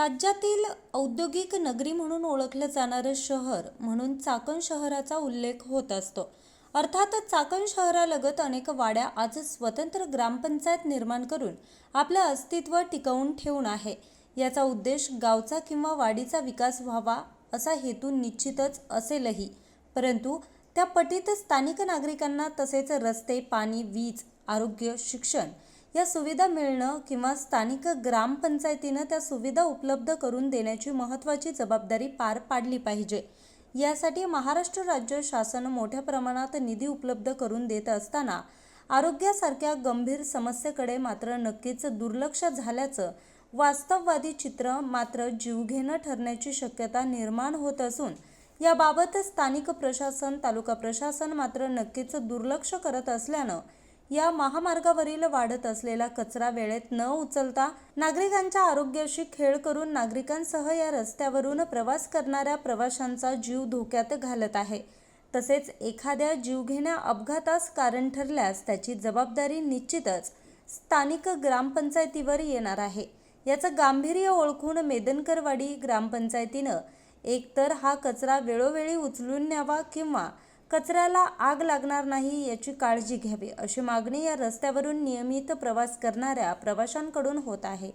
राज्यातील औद्योगिक नगरी म्हणून ओळखलं जाणारं शहर म्हणून चाकण शहराचा उल्लेख होत असतो. अर्थातच चाकण शहरालगत अनेक वाड्या आज स्वतंत्र ग्रामपंचायत निर्माण करून आपलं अस्तित्व टिकवून ठेवून आहे. याचा उद्देश गावचा किंवा वाडीचा विकास व्हावा असा हेतू निश्चितच असेलही. परंतु त्या पटीत स्थानिक नागरिकांना तसेच रस्ते पाणी वीज आरोग्य शिक्षण या सुविधा मिळणं किंवा स्थानिक ग्रामपंचायतीनं त्या सुविधा उपलब्ध करून देण्याची महत्त्वाची जबाबदारी पार पाडली पाहिजे. यासाठी महाराष्ट्र राज्य शासन मोठ्या प्रमाणात निधी उपलब्ध करून देत असताना आरोग्यासारख्या गंभीर समस्येकडे मात्र नक्कीच दुर्लक्ष झाल्याचं वास्तववादी चित्र मात्र जीवघेणं ठरण्याची शक्यता निर्माण होत असून याबाबत स्थानिक प्रशासन तालुका प्रशासन मात्र नक्कीच दुर्लक्ष करत असल्यानं या महामार्गावरील वाढत असलेला कचरा वेळेत न उचलता नागरिकांच्या आरोग्याशी खेळ करून नागरिकांसह या रस्त्यावरून प्रवास करणाऱ्या प्रवाशांचा जीव धोक्यात घालत आहे. तसेच एखाद्या जीवघेण्या अपघातास कारण ठरल्यास त्याची जबाबदारी निश्चितच स्थानिक ग्रामपंचायतीवर येणार आहे. याचं गांभीर्य ओळखून मेदनकरवाडी ग्रामपंचायतीनं एकतर हा कचरा वेळोवेळी उचलून न्यावा किंवा कचऱ्याला आग लागणार नाही याची काळजी घ्यावी अशी मागणी या रस्त्यावरून नियमित प्रवास करणाऱ्या प्रवाशांकडून होत आहे.